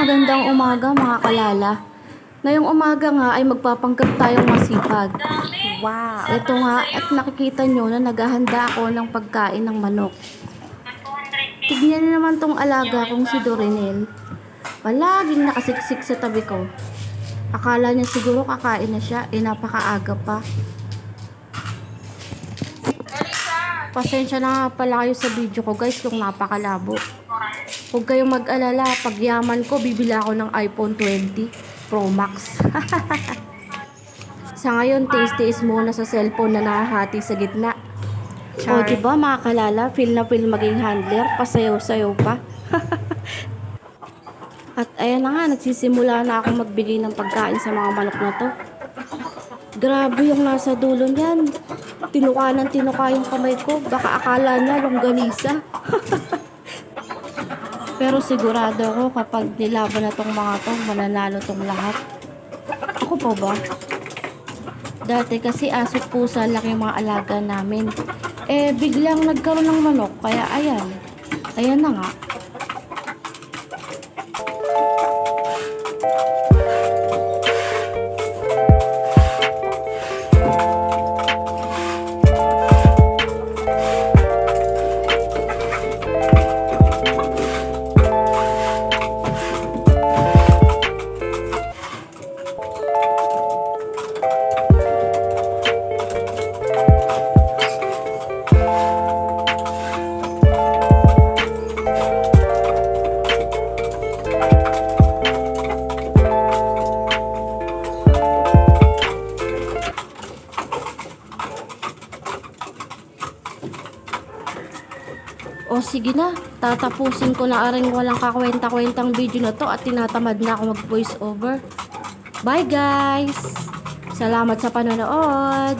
Magandang umaga mga kalala. Ngayong umaga nga ay magpapanggap tayong masipag. Wow. Ito nga at nakikita nyo na naghahanda ako ng pagkain ng manok. Tignan niyo naman tong alaga kong si Dorinel. Palaging nakasiksik sa tabi ko. Akala niya siguro kakain na siya, eh napakaaga pa. Pasensya na nga pala kayo sa video ko guys kung napakalabo. Huwag kayong mag-alala, pag yaman ko, bibili ako ng iPhone 20 Pro Max. sa ngayon, taste-taste muna sa cellphone na nahahati sa gitna. O, Char. diba mga kalala, feel na feel maging handler, pasayaw-sayaw pa. At ayan na nga, nagsisimula na ako magbigay ng pagkain sa mga manok na to. Grabe yung nasa dulo niyan. Tinuka ng tinuka yung kamay ko. Baka akala niya longganisa. Pero sigurado ako kapag nilaban na tong mga to, mananalo tong lahat. Ako pa ba? Dati kasi aso pusa lang yung mga alaga namin. Eh, biglang nagkaroon ng manok, kaya ayan. Ayan na nga. O sige na, tatapusin ko na rin walang kakwenta-kwentang video na to at tinatamad na ako mag voice over. Bye guys! Salamat sa panonood!